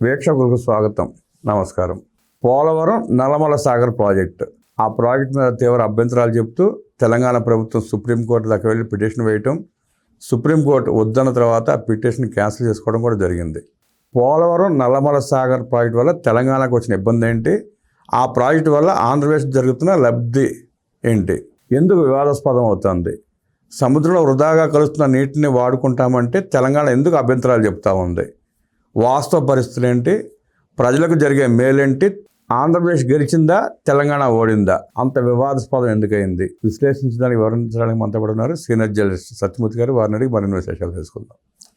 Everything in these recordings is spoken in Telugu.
వీక్షకులకు స్వాగతం. నమస్కారం. పోలవరం నల్లమల సాగర్ ప్రాజెక్టు. ఆ ప్రాజెక్ట్ మీద తీవ్ర అభ్యంతరాలు చెబుతూ తెలంగాణ ప్రభుత్వం సుప్రీంకోర్టు దాకా వెళ్ళి పిటిషన్ వేయటం సుప్రీంకోర్టు వద్దన్న తర్వాత ఆ పిటిషన్ క్యాన్సిల్ చేసుకోవడం కూడా జరిగింది. పోలవరం నల్లమల సాగర్ ప్రాజెక్ట్ వల్ల తెలంగాణకు వచ్చిన ఇబ్బంది ఏంటి? ఆ ప్రాజెక్టు వల్ల ఆంధ్రప్రదేశ్ జరుగుతున్న లబ్ధి ఏంటి? ఎందుకు వివాదాస్పదం అవుతుంది? సముద్రంలో వృధాగా కలుస్తున్న నీటిని వాడుకుంటామంటే తెలంగాణ ఎందుకు అభ్యంతరాలు చెప్తా ఉంది? వాస్తవ పరిస్థితులు ఏంటి ప్రజలకు జరిగే మేలేంటి? ఆంధ్రప్రదేశ్ గెలిచిందా? తెలంగాణ ఓడిందా? అంత వివాదాస్పదం ఎందుకైంది? విశ్లేషించడానికి వివరించడానికి మనతో పాటు ఉన్నారు సీనియర్ జర్నలిస్ట్ సత్యమూర్తి గారు. వారిని అడిగి మరిన్ని విశేషాలు తెలుసుకుందాం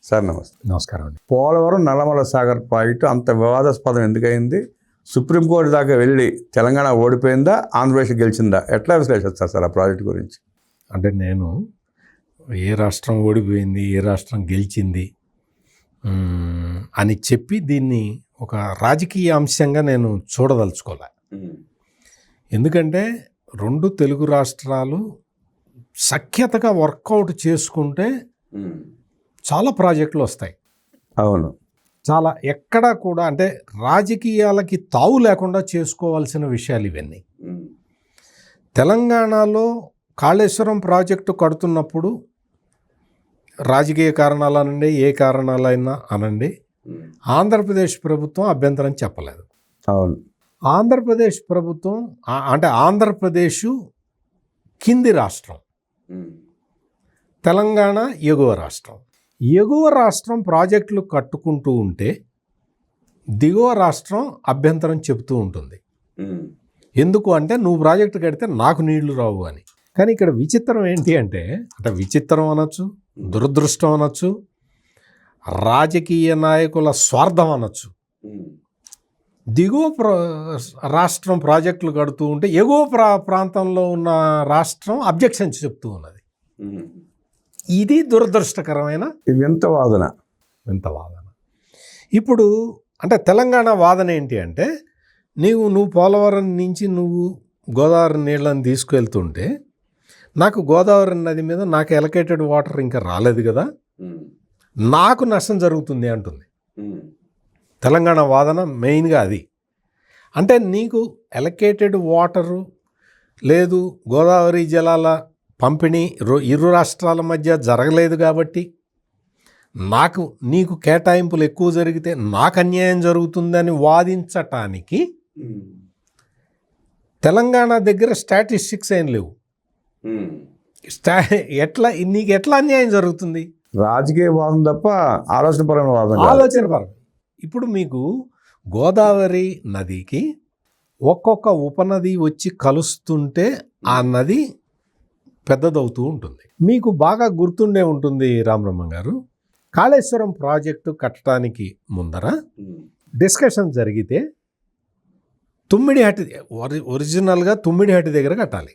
సార్ నమస్తే. నమస్కారం అండి. పోలవరం నల్లమల సాగర్ ప్రాజెక్టు అంత వివాదాస్పదం ఎందుకైంది? సుప్రీంకోర్టు దాకా వెళ్ళి తెలంగాణ ఓడిపోయిందా? ఆంధ్రప్రదేశ్ గెలిచిందా? ఎట్లా విశ్లేషిస్తారు సార్ ఆ ప్రాజెక్టు గురించి? అంటే నేను ఏ రాష్ట్రం ఓడిపోయింది ఏ రాష్ట్రం గెలిచింది అని చెప్పి దీన్ని ఒక రాజకీయ అంశంగా నేను చూడదలుచుకోలే. ఎందుకంటే రెండు తెలుగు రాష్ట్రాలు సఖ్యతగా వర్కౌట్ చేసుకుంటే చాలా ప్రాజెక్టులు వస్తాయి. అవును. చాలా ఎక్కడా కూడా అంటే రాజకీయాలకి తావు లేకుండా చేసుకోవాల్సిన విషయాలు ఇవన్నీ. తెలంగాణలో కాళేశ్వరం ప్రాజెక్టు కడుతున్నప్పుడు రాజకీయ కారణాలు అనండి ఏ కారణాలైనా అనండి. ఆంధ్రప్రదేశ్ ప్రభుత్వం అభ్యంతరం చెప్పలేదు. అవును. ఆంధ్రప్రదేశ్ ప్రభుత్వం అంటే ఆంధ్రప్రదేశ్ కింది రాష్ట్రం. తెలంగాణ ఎగువ రాష్ట్రం. ఎగువ రాష్ట్రం ప్రాజెక్టులు కట్టుకుంటూ ఉంటే దిగువ రాష్ట్రం అభ్యంతరం చెబుతూ ఉంటుంది. ఎందుకు అంటే నువ్వు ప్రాజెక్టు కడితే నాకు నీళ్ళు రావు అని. కానీ ఇక్కడ విచిత్రం ఏంటి అంటే అంటే విచిత్రం అనొచ్చు దురదృష్టం అనొచ్చు రాజకీయ నాయకుల స్వార్థం అనొచ్చు. దిగువ ప్ర రాష్ట్రం ప్రాజెక్టులు కడుతూ ఉంటే ఎగువ ప్రా ప్రాంతంలో ఉన్న రాష్ట్రం అబ్జెక్షన్ చెప్తూ ఉన్నది. ఇది దురదృష్టకరమైన ఇది ఎంత వాదన. వింత వాదన. ఇప్పుడు అంటే తెలంగాణ వాదన ఏంటి అంటే నీవు నువ్వు పోలవరం నుంచి నువ్వు గోదావరి నీళ్ళని తీసుకెళ్తుంటే నాకు గోదావరి నది మీద నాకు ఎలకేటెడ్ వాటర్ ఇంకా రాలేదు కదా. నాకు నష్టం జరుగుతుంది అంటుంది. తెలంగాణ వాదన మెయిన్గా అది. అంటే నీకు ఎలకేటెడ్ వాటరు లేదు గోదావరి జలాల పంపిణీ ఇరు రాష్ట్రాల మధ్య జరగలేదు కాబట్టి నాకు నీకు కేటాయింపులు ఎక్కువ జరిగితే నాకు అన్యాయం జరుగుతుందని వాదించటానికి తెలంగాణ దగ్గర స్టాటిస్టిక్స్ ఏం లేవు. ఎట్లా నీకు ఎట్లా అన్యాయం జరుగుతుంది? రాజకీయ వాదన తప్ప ఆలోచనపరమైన కాదు. ఆలోచన పరం ఇప్పుడు మీకు గోదావరి నదికి ఒక్కొక్క ఉపనది వచ్చి కలుస్తుంటే ఆ నది పెద్దదవుతూ ఉంటుంది. మీకు బాగా గుర్తుండే ఉంటుంది రామబ్రహ్మ గారు. కాళేశ్వరం ప్రాజెక్టు కట్టడానికి ముందర డిస్కషన్ జరిగితే తుమ్మిడిహట్టి ఒరి ఒరిజినల్గా తుమ్మిడిహట్టి దగ్గర కట్టాలి.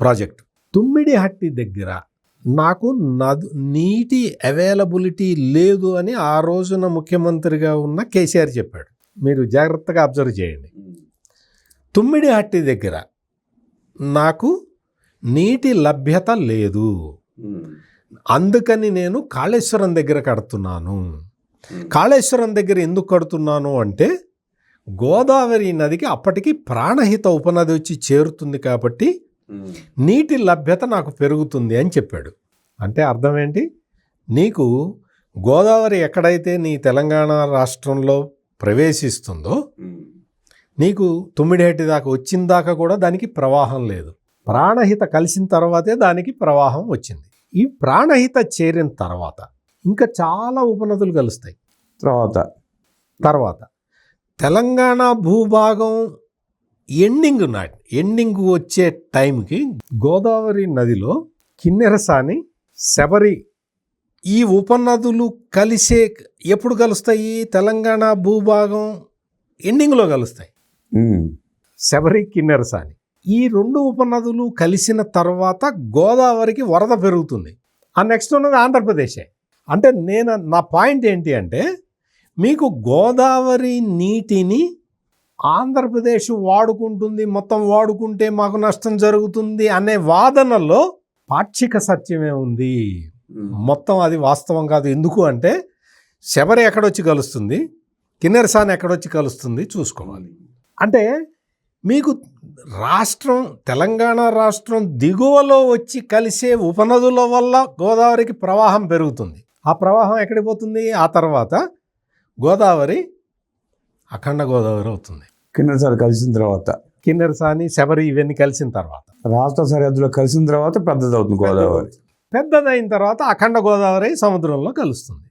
ప్రాజెక్ట్. తుమ్మిడిహట్టి దగ్గర నాకు నదు నీటి అవైలబిలిటీ లేదు అని ఆ రోజున ముఖ్యమంత్రిగా ఉన్న కేసీఆర్ చెప్పాడు. మీరు జాగ్రత్తగా అబ్జర్వ్ చేయండి. తుమ్మిడిహట్టి దగ్గర నాకు నీటి లభ్యత లేదు. అందుకని నేను కాళేశ్వరం దగ్గర కడుతున్నాను. కాళేశ్వరం దగ్గర ఎందుకు కడుతున్నాను అంటే గోదావరి నదికి అప్పటికి ప్రాణహిత ఉపనది వచ్చి చేరుతుంది కాబట్టి నీటి లభ్యత నాకు పెరుగుతుంది అని చెప్పాడు. అంటే అర్థం ఏంటి? నీకు గోదావరి ఎక్కడైతే నీ తెలంగాణ రాష్ట్రంలో ప్రవేశిస్తుందో నీకు తుమ్మిడిహట్టి దాకా వచ్చిన దాకా కూడా దానికి ప్రవాహం లేదు. ప్రాణహిత కలిసిన తర్వాతే దానికి ప్రవాహం వచ్చింది. ఈ ప్రాణహిత చేరిన తర్వాత ఇంకా చాలా ఉపనదులు కలుస్తాయి. తర్వాత తర్వాత తెలంగాణ భూభాగం ఎండింగ్ నాటి ఎండింగ్ వచ్చే టైంకి గోదావరి నదిలో కిన్నెరసాని శబరి ఈ ఉపనదులు కలిసే ఎప్పుడు కలుస్తాయి? తెలంగాణ భూభాగం ఎండింగ్లో కలుస్తాయి. శబరి కిన్నెరసాని ఈ రెండు ఉపనదులు కలిసిన తర్వాత గోదావరికి వరద పెరుగుతుంది. ఆ నెక్స్ట్ ఉన్నది ఆంధ్రప్రదేశే. అంటే నేను నా పాయింట్ ఏంటి అంటే మీకు గోదావరి నీటిని ఆంధ్రప్రదేశ్ వాడుకుంటుంది మొత్తం వాడుకుంటే మాకు నష్టం జరుగుతుంది అనే వాదనలో పాక్షిక సత్యమే ఉంది. మొత్తం అది వాస్తవం కాదు. ఎందుకు అంటే శబరి ఎక్కడొచ్చి కలుస్తుంది? కిన్నెరసాని ఎక్కడొచ్చి కలుస్తుంది? చూసుకోవాలి. అంటే మీకు రాష్ట్రం తెలంగాణ రాష్ట్రం దిగువలో వచ్చి కలిసే ఉపనదుల వల్ల గోదావరికి ప్రవాహం పెరుగుతుంది. ఆ ప్రవాహం ఎక్కడికి పోతుంది? ఆ తర్వాత గోదావరి అఖండ గోదావరి అవుతుంది. కిందసారి కలిసిన తర్వాత. కిన్నెరసాని శబరి ఇవన్నీ కలిసిన తర్వాత. రాష్ట్ర సరిహద్దులో కలిసిన తర్వాత పెద్దది అవుతుంది గోదావరి. పెద్దదైన తర్వాత అఖండ గోదావరి సముద్రంలో కలుస్తుంది.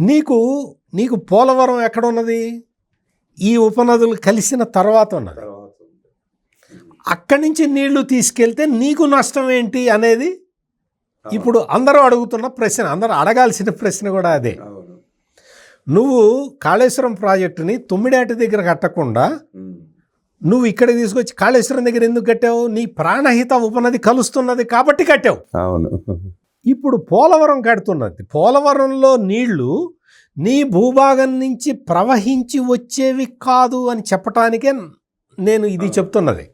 నీకు నీకు పోలవరం ఎక్కడ ఉన్నది ఈ ఉపనదులు కలిసిన తర్వాత ఉన్నది. అక్కడి నుంచి నీళ్ళు తీసుకెళ్తే నీకు నష్టం ఏంటి అనేది ఇప్పుడు అందరూ అడుగుతున్న ప్రశ్న అందరూ అడగాల్సిన ప్రశ్న కూడా అదే. నువ్వు కాళేశ్వరం ప్రాజెక్టుని తొమ్మిడేట దగ్గర కట్టకుండా నువ్వు ఇక్కడికి తీసుకొచ్చి కాళేశ్వరం దగ్గర ఎందుకు కట్టావు? నీ ప్రాణహిత ఉపనది కలుస్తున్నది కాబట్టి కట్టావు. అవును. ఇప్పుడు పోలవరం కడుతున్నది. పోలవరంలో నీళ్ళు నీ భూభాగం నుంచి ప్రవహించి వచ్చేవి కాదు అని చెప్పటానికే నేను ఇది చెప్తున్నది.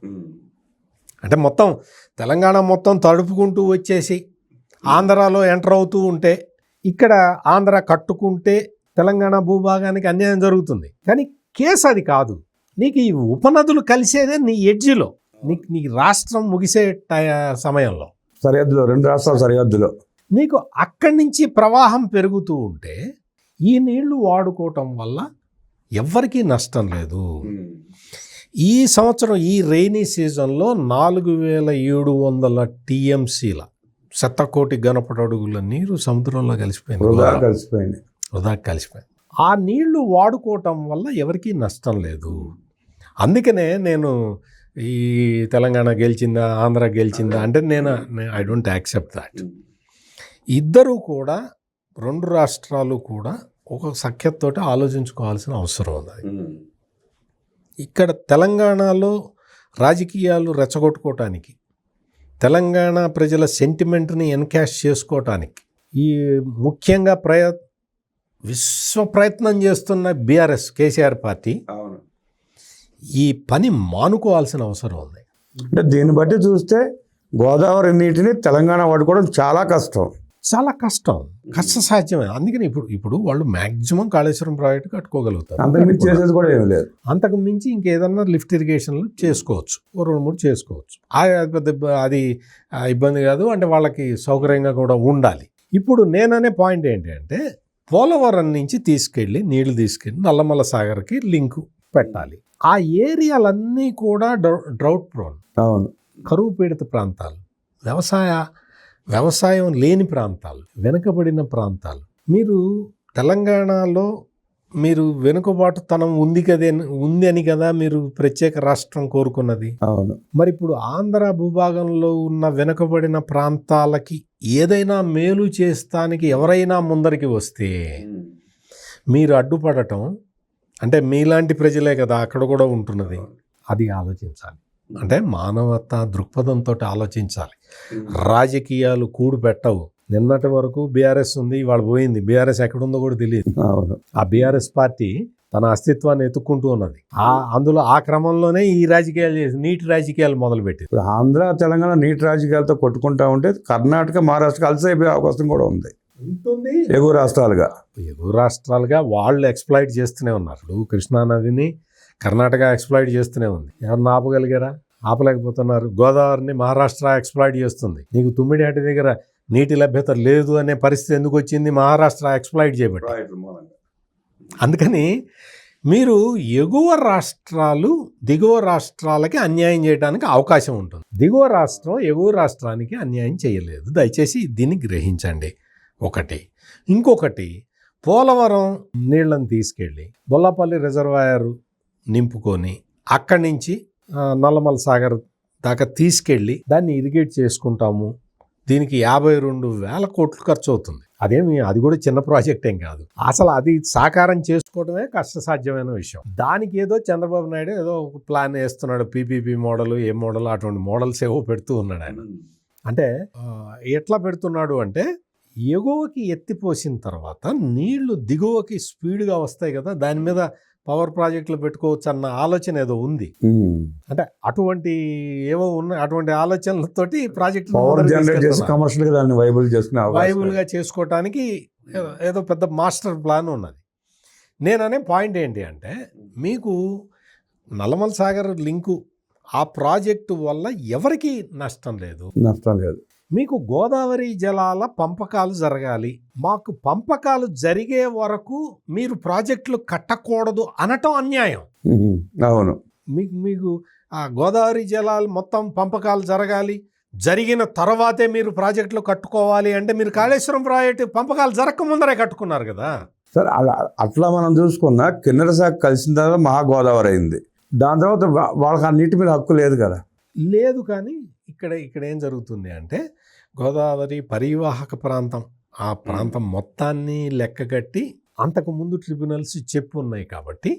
అంటే మొత్తం తెలంగాణ మొత్తం తడుపుకుంటూ వచ్చేసి ఆంధ్రాలో ఎంటర్ అవుతూ ఉంటే ఇక్కడ ఆంధ్ర కట్టుకుంటే తెలంగాణ భూభాగానికి అన్యాయం జరుగుతుంది. కానీ కేసు అది కాదు. నీకు ఈ ఉపనదులు కలిసేదే నీ ఎడ్జిలో. నీకు నీ రాష్ట్రం ముగిసే సమయంలో. సరిహద్దులో రెండు రాష్ట్రాల సరిహద్దులో. నీకు అక్కడి నుంచి ప్రవాహం పెరుగుతూ ఉంటే ఈ నీళ్ళు వాడుకోవటం వల్ల ఎవ్వరికీ నష్టం లేదు. ఈ సంవత్సరం ఈ రైనీ సీజన్లో నాలుగు వేల ఏడు వందల టీఎంసీల శతకోటి గణపటి అడుగుల నీరు సముద్రంలో కలిసిపోయింది. కలిసిపోయింది. వృధా కలిసిపోయింది. ఆ నీళ్ళు వాడుకోవటం వల్ల ఎవరికీ నష్టం లేదు. అందుకనే నేను ఈ తెలంగాణ గెలిచిందా ఆంధ్ర గెలిచిందా అంటే నేను ఐ డోంట్ యాక్సెప్ట్ దాట్ ఇద్దరు కూడా రెండు రాష్ట్రాలు కూడా ఒక సఖ్యతతోటి ఆలోచించుకోవాల్సిన అవసరం ఉంది ఇక్కడ తెలంగాణలో రాజకీయాలు రెచ్చగొట్టుకోవటానికి తెలంగాణ ప్రజల సెంటిమెంట్ని ఎన్కాష్ చేసుకోవటానికి ఈ ముఖ్యంగా ప్రయ విశ్వ ప్రయత్నం చేస్తున్న బీఆర్ఎస్ కేసీఆర్ పార్టీ అవును. ఈ పని మానుకోవాల్సిన అవసరం ఉంది. అంటే దీన్ని బట్టి చూస్తే గోదావరి నీటిని తెలంగాణ వాడుకోవడం చాలా కష్టం. చాలా కష్టం. కష్ట సాధ్యమే. అందుకని ఇప్పుడు ఇప్పుడు వాళ్ళు మ్యాక్సిమం కాళేశ్వరం ప్రాజెక్ట్ కట్టుకోగలుగుతారు. అంతకుమించి చేసేది కూడా ఏమీ లేదు. అంతకు మించి ఇంకేదన్నా లిఫ్ట్ ఇరిగేషన్లు చేసుకోవచ్చు. ఓ రెండు మూడు చేసుకోవచ్చు. ఆ- అది పెద్ద అది ఇబ్బంది కాదు. అంటే వాళ్ళకి సౌకర్యంగా కూడా ఉండాలి. ఇప్పుడు నేననే పాయింట్ ఏంటి అంటే పోలవరం నుంచి తీసుకెళ్ళి నీళ్ళు తీసుకెళ్ళి నల్లమల్ల సాగర్కి లింక్ పెట్టాలి. ఆ ఏరియాలన్నీ కూడా డ్రౌ- డ్రౌట్ ప్రోన్. అవును. కరువు పీడిత ప్రాంతాలు వ్యవసాయ వ్యవసాయం లేని ప్రాంతాలు వెనుకబడిన ప్రాంతాలు. మీరు తెలంగాణలో మీరు వెనుకబాటుతనం ఉంది కదే ఉంది అని కదా మీరు ప్రత్యేక రాష్ట్రం కోరుకున్నది? అవును. మరి ఇప్పుడు ఆంధ్ర భూభాగంలో ఉన్న వెనుకబడిన ప్రాంతాలకి ఏదైనా మేలు చేస్తానికి ఎవరైనా ముందరికి వస్తే మీరు అడ్డుపడటం అంటే మీలాంటి ప్రజలే కదా అక్కడ కూడా ఉంటున్నది. అది ఆలోచించాలి. అంటే మానవత దృక్పథంతో ఆలోచించాలి. రాజకీయాలు కూడు పెట్టవు. నిన్నటి వరకు బీఆర్ఎస్ ఉంది ఇవాళ పోయింది. బీఆర్ఎస్ ఎక్కడుందో కూడా తెలియదు. ఆ బీఆర్ఎస్ పార్టీ తన అస్తిత్వాన్ని ఎత్తుక్కుంటూ ఉన్నది. ఆ. అందులో ఆ క్రమంలోనే ఈ రాజకీయాలు చేసి నీటి రాజకీయాలు మొదలుపెట్టింది. ఇప్పుడు ఆంధ్ర తెలంగాణ నీటి రాజకీయాలతో కొట్టుకుంటా ఉంటే కర్ణాటక మహారాష్ట్ర కలిసి అయిపోయే అవకాశం కూడా ఉంది. ఉంటుంది. ఎగువ రాష్ట్రాలుగా. ఎగువ రాష్ట్రాలుగా వాళ్ళు ఎక్స్ప్లాయిట్ చేస్తూనే ఉన్నారు. ఇప్పుడు కృష్ణానదిని కర్ణాటక ఎక్స్ప్లాయిట్ చేస్తూనే ఉంది. ఎవరిని ఆపగలిగారా? ఆపలేకపోతున్నారు. గోదావరిని మహారాష్ట్ర ఎక్స్ప్లాయిట్ చేస్తుంది. నీకు తుమ్మిడిహట్టి దగ్గర నీటి లభ్యత లేదు అనే పరిస్థితి ఎందుకు వచ్చింది? మహారాష్ట్ర ఎక్స్ప్లాయిట్ చేయబట్టి. అందుకని మీరు ఎగువ రాష్ట్రాలు దిగువ రాష్ట్రాలకి అన్యాయం చేయడానికి అవకాశం ఉంటుంది. దిగువ రాష్ట్రం ఎగువ రాష్ట్రానికి అన్యాయం చేయలేదు. దయచేసి దీన్ని గ్రహించండి. ఒకటి. ఇంకొకటి పోలవరం నీళ్ళను తీసుకెళ్ళి బొల్లపల్లి రిజర్వాయర్ నింపుకొని అక్కడి నుంచి నల్లమల సాగర్ దాకా తీసుకెళ్ళి దాన్ని ఇరిగేట్ చేసుకుంటాము. దీనికి యాభై రెండు వేల కోట్లు ఖర్చు అవుతుంది. అదేమి అది కూడా చిన్న ప్రాజెక్ట్ ఏం కాదు. అసలు అది సాకారం చేసుకోవడమే కష్టసాధ్యమైన విషయం. దానికి ఏదో చంద్రబాబు నాయుడు ఏదో ఒక ప్లాన్ వేస్తున్నాడు పీపీపీ మోడల్ ఏ మోడల్ అటువంటి మోడల్స్ ఏవో పెడుతూ ఉన్నాడు ఆయన. అంటే ఎట్లా పెడుతున్నాడు అంటే ఎగువకి ఎత్తిపోసిన తర్వాత నీళ్ళు దిగువకి స్పీడ్గా వస్తాయి కదా దాని మీద పవర్ ప్రాజెక్టులు పెట్టుకోవచ్చు అన్న ఆలోచన ఏదో ఉంది. అంటే అటువంటి ఏవో ఉన్నాయి అటువంటి ఆలోచనలతోటి ప్రాజెక్ట్ పవర్ జనరేట్ చేసి కమర్షియల్గా దాన్ని వైబుల్ చేసుకునే అవకాశం వైబుల్గా చేసుకోవటానికి ఏదో పెద్ద మాస్టర్ ప్లాన్ ఉన్నది. నేననే పాయింట్ ఏంటి అంటే మీకు నల్లమల సాగర్ లింకు ఆ ప్రాజెక్టు వల్ల ఎవరికి నష్టం లేదు? నష్టం లేదు. మీకు గోదావరి జలాల పంపకాలు జరగాలి. మాకు పంపకాలు జరిగే వరకు మీరు ప్రాజెక్టులు కట్టకూడదు అనటం అన్యాయం. అవును. మీకు మీకు ఆ గోదావరి జలాలు మొత్తం పంపకాలు జరగాలి. జరిగిన తర్వాతే మీరు ప్రాజెక్టులు కట్టుకోవాలి అంటే మీరు కాళేశ్వరం ప్రాజెక్టు పంపకాలు జరగక ముందరే కట్టుకున్నారు కదా. సరే అలా అట్లా మనం చూసుకున్నా కిన్నెర శాఖ కలిసిన తర్వాత మహాగోదావరి అయింది. దాని తర్వాత వాళ్ళకి ఆ నీటి మీద హక్కు లేదు కదా. లేదు కానీ ఇక్కడ ఇక్కడ ఏం జరుగుతుంది అంటే గోదావరి పరివాహక ప్రాంతం ఆ ప్రాంతం మొత్తాన్ని లెక్కగట్టి అంతకు ముందు ట్రిబ్యునల్స్ చెప్పు ఉన్నాయి కాబట్టి.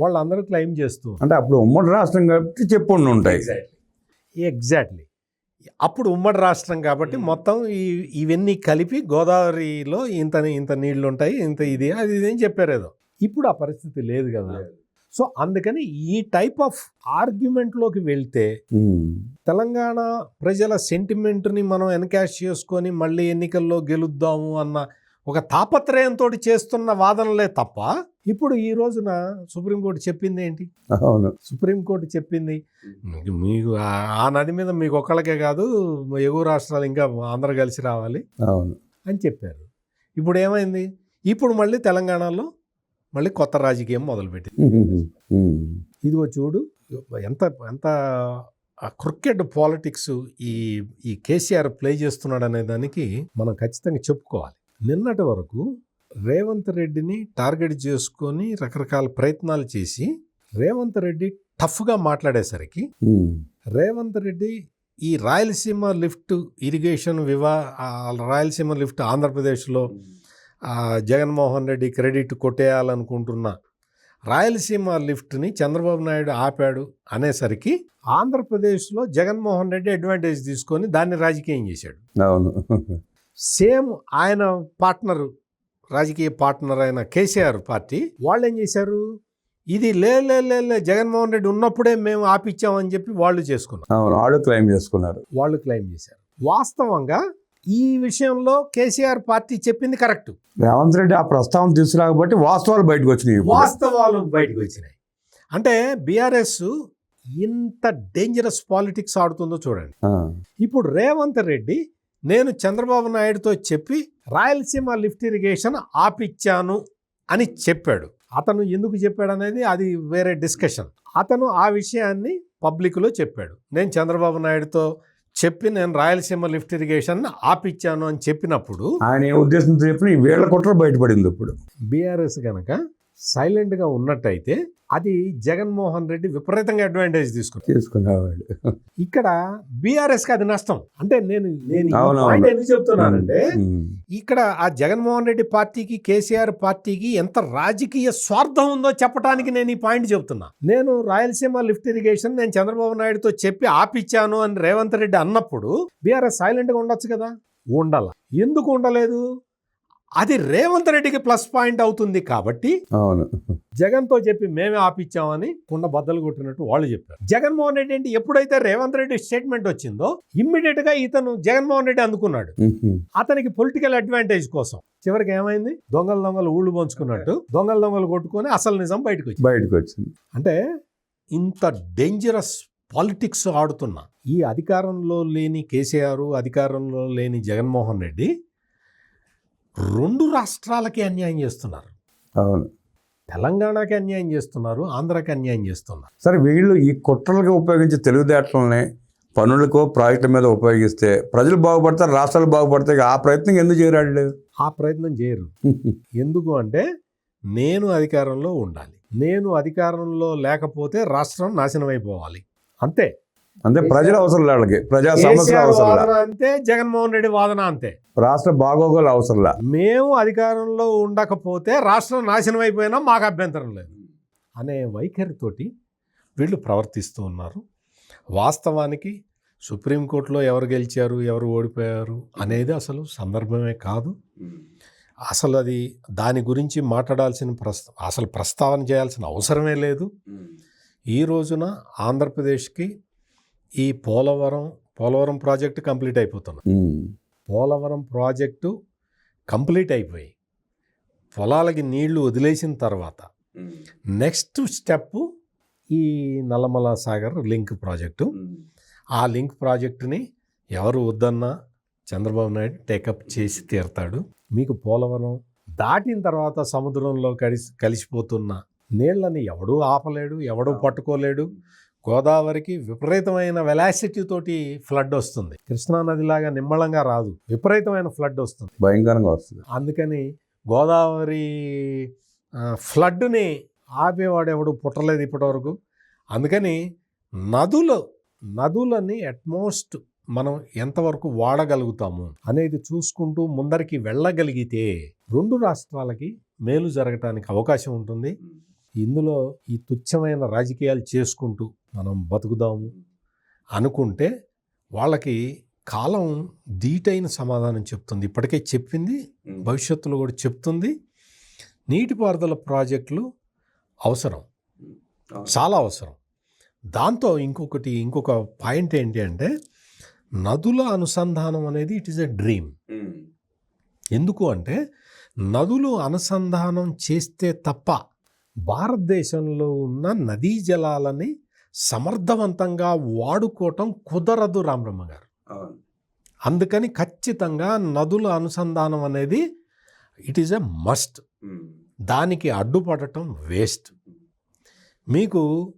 వాళ్ళందరూ క్లెయిమ్ చేస్తూ. అంటే అప్పుడు ఉమ్మడి రాష్ట్రం కాబట్టి చెప్పుండి ఉంటాయి. ఎగ్జాక్ట్లీ అప్పుడు ఉమ్మడి రాష్ట్రం కాబట్టి మొత్తం ఈ ఇవన్నీ కలిపి గోదావరిలో ఇంత ఇంత నీళ్ళు ఉంటాయి ఇంత ఇది అది ఇది అని చెప్పారు ఏదో. ఇప్పుడు ఆ పరిస్థితి లేదు కదా. సో అందుకని ఈ టైప్ ఆఫ్ ఆర్గ్యుమెంట్లోకి వెళ్తే. తెలంగాణ ప్రజల సెంటిమెంట్ని మనం ఎన్కాష్ చేసుకొని మళ్ళీ ఎన్నికల్లో గెలుద్దాము అన్న ఒక తాపత్రయంతో చేస్తున్న వాదనలే తప్ప ఇప్పుడు ఈ రోజున సుప్రీంకోర్టు చెప్పింది ఏంటి? అవును. సుప్రీంకోర్టు చెప్పింది మీకు- ఆ నది మీద మీకు ఒక్కళ్ళకే కాదు ఎగువ రాష్ట్రాలు ఇంకా అందరూ కలిసి రావాలి అవును. అని చెప్పారు. ఇప్పుడు ఏమైంది? ఇప్పుడు మళ్ళీ తెలంగాణలో మళ్ళీ కొత్త రాజకీయం మొదలుపెట్టింది. ఇదిగో చూడు ఎంత ఎంత క్రికెట్ పాలిటిక్స్ ఈ ఈ కేసీఆర్ ప్లే చేస్తున్నాడు అనే దానికి మనం ఖచ్చితంగా చెప్పుకోవాలి నిన్నటి వరకు రేవంత్ రెడ్డిని టార్గెట్ చేసుకొని రకరకాల ప్రయత్నాలు చేసి రేవంత్ రెడ్డి టఫ్గా మాట్లాడేసరికి. రేవంత్ రెడ్డి ఈ రాయలసీమ లిఫ్ట్ ఇరిగేషన్ వివా రాయలసీమ లిఫ్ట్ ఆంధ్రప్రదేశ్లో జగన్మోహన్ రెడ్డి క్రెడిట్ కొట్టేయాలనుకుంటున్న రాయలసీమ లిఫ్ట్ని చంద్రబాబు నాయుడు ఆపాడు అనేసరికి ఆంధ్రప్రదేశ్లో జగన్మోహన్ రెడ్డి అడ్వాంటేజ్ తీసుకొని దాన్ని రాజకీయం చేశాడు. అవును. సేమ్ ఆయన పార్ట్నర్ రాజకీయ పార్ట్నర్ అయిన కేసీఆర్ పార్టీ వాళ్ళు ఏం చేశారు? ఇది లే లే లే జగన్మోహన్ రెడ్డి ఉన్నప్పుడే మేము ఆపిచ్చామని చెప్పి వాళ్ళు చేసుకున్నారు. అవును వాళ్ళు క్లెయిమ్ చేసుకున్నారు. వాళ్ళు క్లెయిమ్ చేశారు. వాస్తవంగా ఈ విషయంలో కేసీఆర్ పార్టీ చెప్పింది కరెక్ట్. రేవంత్ రెడ్డి ఆ ప్రస్తావన తీసుకురాకపోతే వాస్తవాలు బయటకు వచ్చినాయి. వాస్తవాలు బయటకు వచ్చినాయి. అంటే బీఆర్ఎస్ ఇంత డేంజరస్ పాలిటిక్స్ ఆడుతుందో చూడండి. ఇప్పుడు రేవంత్ రెడ్డి నేను చంద్రబాబు నాయుడుతో చెప్పి రాయలసీమ లిఫ్ట్ ఇరిగేషన్ ఆపిచ్చాను అని చెప్పాడు. అతను ఎందుకు చెప్పాడు అనేది అది వేరే డిస్కషన్ అతను ఆ విషయాన్ని పబ్లిక్లో చెప్పాడు. నేను చంద్రబాబు నాయుడుతో చెప్పి నేను రాయలసీమ లిఫ్ట్ ఇరిగేషన్ ఆపిచ్చాను అని చెప్పినప్పుడు ఆయన ఉద్దేశంతో చెప్పిన ఈ వేళ్ళ కుట్ర బయటపడింది ఇప్పుడు. బీఆర్ఎస్ కనుక సైలెంట్గా ఉన్నట్టయితే అది జగన్మోహన్ రెడ్డి విపరీతంగా అడ్వాంటేజ్ తీసుకున్నాడు. తీసుకునేవాడు ఇక్కడ బీఆర్ఎస్కి అది నష్టం. అంటే నేను నేను ఎందుకు చెప్తున్నానంటే. ఇక్కడ ఆ జగన్మోహన్ రెడ్డి పార్టీకి కేసీఆర్ పార్టీకి ఎంత రాజకీయ స్వార్థం ఉందో చెప్పడానికి నేను ఈ పాయింట్ చెప్తున్నా. నేను రాయలసీమ లిఫ్ట్ ఇరిగేషన్ నేను చంద్రబాబు నాయుడుతో చెప్పి ఆపిచ్చాను అని రేవంత్ రెడ్డి అన్నప్పుడు బీఆర్ఎస్ సైలెంట్గా ఉండొచ్చు కదా? ఉండాల. ఎందుకు ఉండలేదు? అది రేవంత్ రెడ్డికి ప్లస్ పాయింట్ అవుతుంది కాబట్టి అవును. జగన్తో చెప్పి మేమే ఆపిచ్చామని కుండ బద్దలు కొట్టినట్టు వాళ్ళు చెప్పారు. జగన్మోహన్ రెడ్డి ఏంటి ఎప్పుడైతే రేవంత్ రెడ్డి స్టేట్మెంట్ వచ్చిందో ఇమ్మీడియట్గా ఇతను జగన్మోహన్ రెడ్డి అందుకున్నాడు. అతనికి పొలిటికల్ అడ్వాంటేజ్ కోసం. చివరికి ఏమైంది? దొంగలు దొంగలు ఊళ్ళు పంచుకున్నట్టు దొంగలు దొంగలు కొట్టుకొని అసలు నిజం బయటకు వచ్చింది బయటకు వచ్చింది అంటే ఇంత డేంజరస్ పాలిటిక్స్ ఆడుతున్న ఈ అధికారంలో లేని కేసీఆర్ అధికారంలో లేని జగన్మోహన్ రెడ్డి రెండు రాష్ట్రాలకి అన్యాయం చేస్తున్నారు. అవును. తెలంగాణకి అన్యాయం చేస్తున్నారు ఆంధ్రాకి అన్యాయం చేస్తున్నారు. సరే వీళ్ళు ఈ కుట్రలకు ఉపయోగించే తెలివితేటలని పనులకు ప్రాజెక్టుల మీద ఉపయోగిస్తే ప్రజలు బాగుపడతారు రాష్ట్రాలు బాగుపడతాయి. ఆ ప్రయత్నం ఎందుకు చేయరాడు ఆ ప్రయత్నం చేయరు. ఎందుకు అంటే నేను అధికారంలో ఉండాలి. నేను అధికారంలో లేకపోతే రాష్ట్రం నాశనం అయిపోవాలి. అంతే. అంటే ప్రజల అవసరం వాళ్ళకి. ప్రజా సమస్యలు కేసీఆర్ అవసరం అంతే జగన్మోహన్ రెడ్డి వాదన అంతే. రాష్ట్ర బాగోగులు అవసరం లే. మేము అధికారంలో ఉండకపోతే రాష్ట్రం నాశనం అయిపోయినా మాకు అభ్యంతరం లేదు. అనే వైఖరితోటి వీళ్ళు ప్రవర్తిస్తూ ఉన్నారు. వాస్తవానికి సుప్రీంకోర్టులో ఎవరు గెలిచారు ఎవరు ఓడిపోయారు అనేది అసలు సందర్భమే కాదు. అసలు అది దాని గురించి మాట్లాడాల్సిన ప్రస్త అసలు ప్రస్తావన చేయాల్సిన అవసరమే లేదు. ఈ రోజున ఆంధ్రప్రదేశ్కి ఈ పోలవరం పోలవరం ప్రాజెక్టు కంప్లీట్ అయిపోతుంది. పోలవరం ప్రాజెక్టు కంప్లీట్ అయిపోయి పొలాలకి నీళ్ళు వదిలేసిన తర్వాత నెక్స్ట్ స్టెప్ ఈ నల్లమల సాగర్ లింక్ ప్రాజెక్టు. ఆ లింక్ ప్రాజెక్టుని ఎవరు వద్దన్నా చంద్రబాబు నాయుడు టేకప్ చేసి తీరుతాడు. మీకు పోలవరం దాటిన తర్వాత సముద్రంలో కలిసి కలిసిపోతున్న నీళ్ళని ఎవడూ ఆపలేడు ఎవడూ పట్టుకోలేడు. గోదావరికి విపరీతమైన వెలాసిటీ తోటి ఫ్లడ్ వస్తుంది. కృష్ణానదిలాగా నిమ్మళంగా రాదు. విపరీతమైన ఫ్లడ్ వస్తుంది. భయంకరంగా వస్తుంది. అందుకని గోదావరి ఫ్లడ్ని ఆపేవాడు ఎవడు? పుట్టలేదు ఇప్పటివరకు. అందుకని నదులు నదులని అట్మోస్ట్ మనం ఎంతవరకు వాడగలుగుతాము అనేది చూసుకుంటూ ముందరికి వెళ్ళగలిగితే రెండు రాష్ట్రాలకి మేలు జరగటానికి అవకాశం ఉంటుంది. ఇందులో ఈ తుచ్చమైన రాజకీయాలు చేసుకుంటూ మనం బతుకుదాము అనుకుంటే వాళ్ళకి కాలం ధీటైన సమాధానం చెప్తుంది. ఇప్పటికే చెప్పింది భవిష్యత్తులో కూడా చెప్తుంది. నీటిపారుదల ప్రాజెక్టులు అవసరం. చాలా అవసరం. దాంతో ఇంకొకటి ఇంకొక పాయింట్ ఏంటి అంటే నదుల అనుసంధానం అనేది ఇట్ ఈస్ ఎ డ్రీమ్ ఎందుకు అంటే నదులు అనుసంధానం చేస్తే తప్ప భారతదేశంలో ఉన్న నదీ జలాలని సమర్థవంతంగా వాడుకోవటం కుదరదు రామబ్రహ్మ గారు. అందుకని ఖచ్చితంగా నదుల అనుసంధానం అనేది ఇట్ ఈస్ ఎ మస్ట్ దానికి అడ్డుపడటం వేస్ట్ మీకు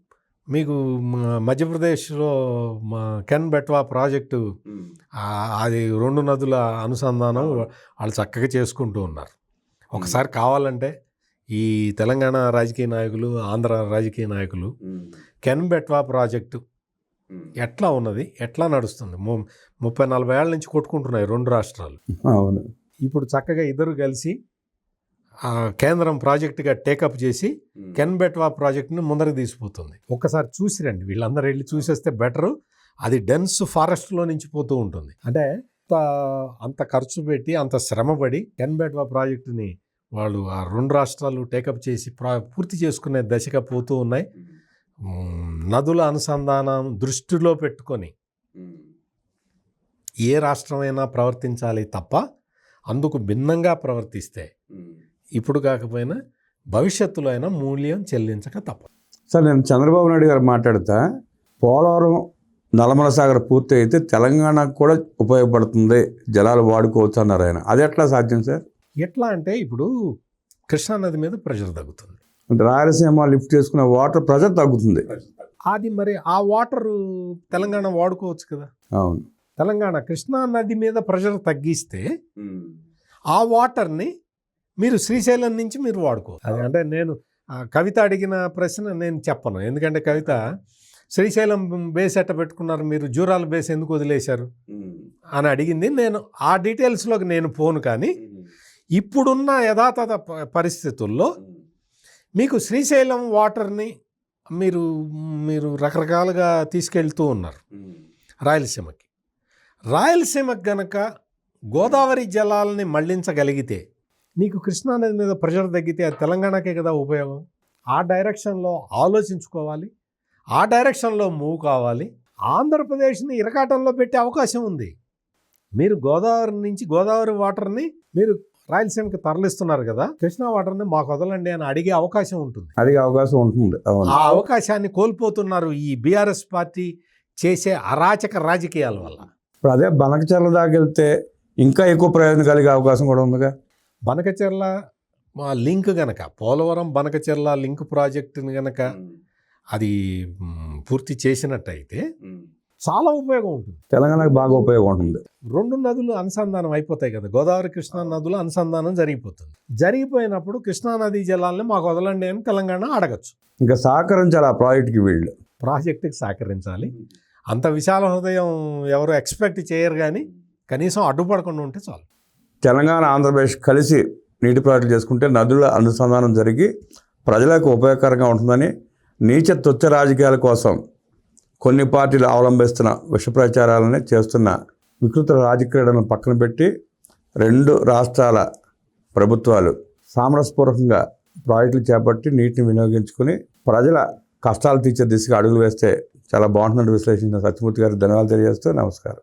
మీకు మధ్యప్రదేశ్లో మా కెన్ బెట్వా ప్రాజెక్టు అది రెండు నదుల అనుసంధానం వాళ్ళు చక్కగా చేసుకుంటూ ఉన్నారు. ఒకసారి కావాలంటే ఈ తెలంగాణ రాజకీయ నాయకులు ఆంధ్ర రాజకీయ నాయకులు కెన్ బెట్వా ప్రాజెక్టు ఎట్లా ఉన్నది? ఎట్లా నడుస్తుంది? ము- ముప్పై నలభై ఏళ్ళ నుంచి కొట్టుకుంటున్నాయి రెండు రాష్ట్రాలు. అవును. ఇప్పుడు చక్కగా ఇద్దరు కలిసి ఆ, కేంద్రం ప్రాజెక్టుగా టేకప్ చేసి కెన్ బెట్వా ప్రాజెక్ట్ని ముందరకు తీసుకుపోతుంది. ఒక్కసారి చూసిరండి వీళ్ళందరూ వెళ్ళి చూసేస్తే బెటరు. అది డెన్స్ ఫారెస్ట్లో నుంచి పోతూ ఉంటుంది. అంటే అంత అంత ఖర్చు పెట్టి అంత శ్రమపడి కెన్ బెట్వా ప్రాజెక్టుని వాళ్ళు ఆ రెండు రాష్ట్రాలు టేకప్ చేసి ప్రా పూర్తి చేసుకునే దశగా పోతూ ఉన్నాయి. నదుల అనుసంధానం దృష్టిలో పెట్టుకొని ఏ రాష్ట్రమైనా ప్రవర్తించాలి తప్ప అందుకు భిన్నంగా ప్రవర్తిస్తే ఇప్పుడు కాకపోయినా భవిష్యత్తులో అయినా మూల్యం చెల్లించక తప్ప. సార్ నేను చంద్రబాబు నాయుడు గారు మాట్లాడుతా పోలవరం నల్లమల సాగర్ పూర్తి అయితే తెలంగాణకు కూడా ఉపయోగపడుతుంది జలాలు వాడుకోవచ్చు అన్నారు ఆయన. అది ఎట్లా సాధ్యం సార్? ఎట్లా అంటే ఇప్పుడు కృష్ణానది మీద ప్రెషర్ తగ్గుతుంది. అంటే రాయలసీమ లిఫ్ట్ చేసుకునే వాటర్ ప్రెజర్ తగ్గుతుంది. అది మరి ఆ వాటర్ తెలంగాణ వాడుకోవచ్చు కదా. అవును. తెలంగాణ కృష్ణా నది మీద ప్రెషర్ తగ్గిస్తే ఆ వాటర్ని మీరు శ్రీశైలం నుంచి మీరు వాడుకోవచ్చు అది అంటే నేను ఆ కవిత అడిగిన ప్రశ్న నేను చెప్పను. ఎందుకంటే కవిత శ్రీశైలం బేస్ ఎట్ట పెట్టుకున్నారు? మీరు జూరాల బేస్ ఎందుకు వదిలేశారు? అని అడిగింది. నేను ఆ డీటెయిల్స్లోకి నేను పోను కానీ ఇప్పుడున్న యథాతథ ప- పరిస్థితుల్లో మీకు శ్రీశైలం వాటర్ని మీరు మీరు రకరకాలుగా తీసుకెళ్తూ ఉన్నారు రాయలసీమకి. రాయలసీమకి గనక గోదావరి జలాలని మళ్ళించగలిగితే నీకు కృష్ణానది మీద ప్రెషర్ తగ్గితే అది తెలంగాణకే కదా ఉపయోగం? ఆ డైరెక్షన్లో ఆలోచించుకోవాలి. ఆ డైరెక్షన్లో మూవ్ కావాలి. ఆంధ్రప్రదేశ్ని ఇరకాటంలో పెట్టే అవకాశం ఉంది. మీరు గోదావరి నుంచి గోదావరి వాటర్ని మీరు రాయలసీమకి తరలిస్తున్నారు కదా కృష్ణా వాటర్ని మాకు వదలండి అని అడిగే అవకాశం ఉంటుంది. అడిగే అవకాశం ఉంటుంది. అవును. ఆ అవకాశాన్ని కోల్పోతున్నారు ఈ బీఆర్ఎస్ పార్టీ చేసే అరాచక రాజకీయాల వల్ల. ఇప్పుడు అదే బనకచర్ల దాకా వెళ్తే ఇంకా ఎక్కువ ప్రయోజనం కలిగే అవకాశం కూడా ఉందిగా. బనకచెర్ల మా లింక్ గనక పోలవరం బనకచెర్ల లింక్ ప్రాజెక్టుని గనక అది పూర్తి చేసినట్టయితే చాలా ఉపయోగం ఉంటుంది. తెలంగాణకు బాగా ఉపయోగం ఉంటుంది. రెండు నదులు అనుసంధానం అయిపోతాయి కదా. గోదావరి కృష్ణా నదులు అనుసంధానం జరిగిపోతుంది. జరిగిపోయినప్పుడు కృష్ణా నదీ జలాల్ని మాకు వదలండి అని తెలంగాణ అడగచ్చు. ఇంకా సహకరించాలి ఆ ప్రాజెక్ట్కి వీళ్ళు. ప్రాజెక్టుకి సహకరించాలి. అంత విశాల హృదయం ఎవరు ఎక్స్పెక్ట్ చేయరు కానీ కనీసం అడ్డుపడకుండా ఉంటే చాలు. తెలంగాణ ఆంధ్రప్రదేశ్ కలిసి నీటి ప్రాజెక్టులు చేసుకుంటే నదుల అనుసంధానం జరిగి ప్రజలకు ఉపయోగకరంగా ఉంటుందని నీచ తుచ్చ రాజకీయాల కోసం కొన్ని పార్టీలు అవలంబిస్తున్న విష ప్రచారాలని చేస్తున్న వికృత రాజక్రీడలను పక్కన పెట్టి రెండు రాష్ట్రాల ప్రభుత్వాలు సామరస్యపూర్వకంగా ప్రాజెక్టులు చేపట్టి నీటిని వినియోగించుకుని ప్రజల కష్టాలు తీర్చే దిశగా అడుగులు వేస్తే చాలా బాగుంటుందని విశ్లేషించిన సత్యమూర్తి గారికి ధన్యవాదాలు తెలియజేస్తూ నమస్కారం.